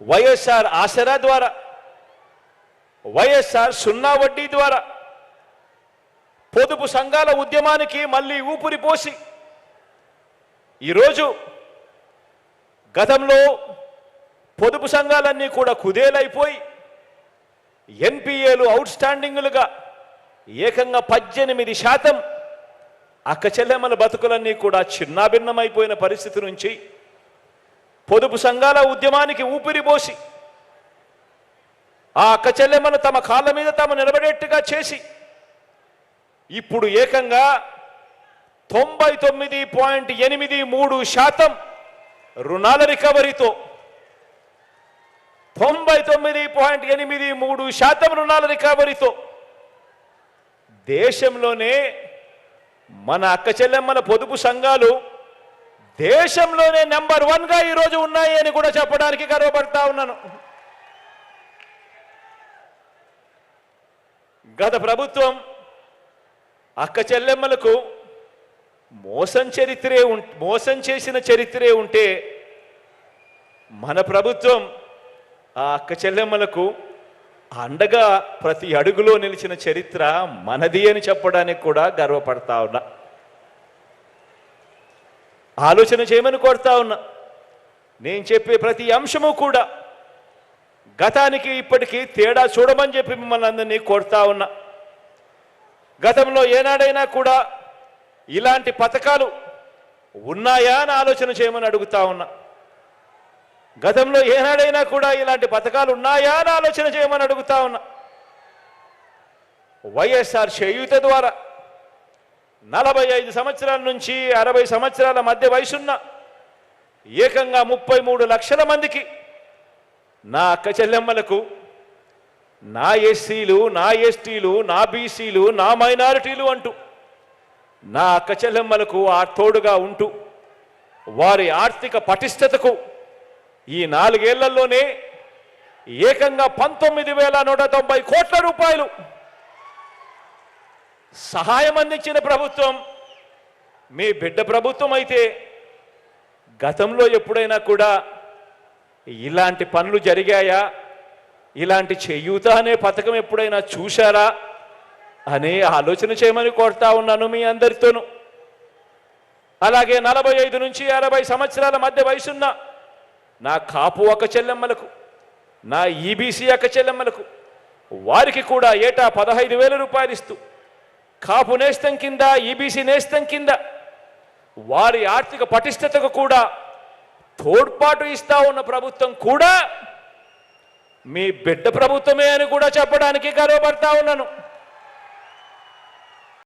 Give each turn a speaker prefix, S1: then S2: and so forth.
S1: వైఎస్ఆర్ ఆసరా ద్వారా వైఎస్ఆర్ సున్నా వడ్డీ ద్వారా పొదుపు సంఘాల ఉద్యమానికి మళ్ళీ ఊపిరి పోసి ఈరోజు గతంలో పొదుపు సంఘాలన్నీ కూడా కుదేలైపోయి ఎన్పిఏలు అవుట్ స్టాండింగ్లుగా ఏకంగా పద్దెనిమిది శాతం అక్క చెల్లెమ్మల బతుకులన్నీ కూడా చిన్నాభిన్నమైపోయిన పరిస్థితి నుంచి పొదుపు సంఘాల ఉద్యమానికి ఊపిరిపోసి ఆ అక్కచెల్లెమ్మను తమ కాళ్ళ మీద తాము నిలబడేట్టుగా చేసి ఇప్పుడు ఏకంగా తొంభై తొమ్మిది పాయింట్ ఎనిమిది మూడు శాతం రుణాల రికవరీతో తొంభై తొమ్మిది పాయింట్ ఎనిమిది మూడు శాతం రుణాల రికవరీతో దేశంలోనే మన అక్క చెల్లెమ్మల పొదుపు సంఘాలు దేశంలోనే నెంబర్ వన్గా ఈరోజు ఉన్నాయి అని కూడా చెప్పడానికి గర్వపడతా ఉన్నాను. గత ప్రభుత్వం అక్క చెల్లెమ్మలకు మోసం చరిత్రే ఉం మోసం చేసిన చరిత్రే ఉంటే మన ప్రభుత్వం ఆ అక్క చెల్లెమ్మలకు అండగా ప్రతి అడుగులో నిలిచిన చరిత్ర మనది అని చెప్పడానికి కూడా గర్వపడతా ఉన్నా. ఆలోచన చేయమని కోరుతా ఉన్నా. నేను చెప్పే ప్రతి అంశము కూడా గతానికి ఇప్పటికీ తేడా చూడమని చెప్పి మిమ్మల్ని అందరినీ కోరుతా ఉన్నా. గతంలో ఏనాడైనా కూడా ఇలాంటి పథకాలు ఉన్నాయా అని ఆలోచన చేయమని అడుగుతా ఉన్నా. గతంలో ఏనాడైనా కూడా ఇలాంటి పథకాలు ఉన్నాయా అని ఆలోచన చేయమని అడుగుతా ఉన్నా. వైఎస్ఆర్ చేయూత ద్వారా నలభై ఐదు సంవత్సరాల నుంచి అరవై సంవత్సరాల మధ్య వయసున్న ఏకంగా ముప్పై మూడు లక్షల మందికి నా అక్క చెల్లెమ్మలకు నా ఎస్సీలు నా ఎస్టీలు నా బీసీలు నా మైనారిటీలు అంటూ నా అక్క చెల్లెమ్మలకు ఆ తోడుగా ఉంటూ వారి ఆర్థిక పటిష్టతకు ఈ నాలుగేళ్ళలోనే ఏకంగా పంతొమ్మిది వేల నూట తొంభై కోట్ల రూపాయలు సహాయం అందించిన ప్రభుత్వం మీ బిడ్డ ప్రభుత్వం అయితే గతంలో ఎప్పుడైనా కూడా ఇలాంటి పనులు జరిగాయా? ఇలాంటి చేయూత అనే పథకం ఎప్పుడైనా చూశారా? అనే ఆలోచన చేయమని కోరుతా ఉన్నాను మీ అందరితోనూ. అలాగే నలభై ఐదు నుంచి అరవై సంవత్సరాల మధ్య వయసున్న నా కాపు ఒక చెల్లెమ్మలకు నా ఈబీసీ అక్క చెల్లెమ్మలకు వారికి కూడా ఏటా పదహైదు వేల రూపాయలు ఇస్తూ కాపు నేస్తం కింద ఈబీసీ నేస్తం కింద వారి ఆర్థిక పటిష్టతకు కూడా తోడ్పాటు ఇస్తా ఉన్న ప్రభుత్వం కూడా మీ బిడ్డ ప్రభుత్వమే అని కూడా చెప్పడానికి గర్వపడతా ఉన్నాను.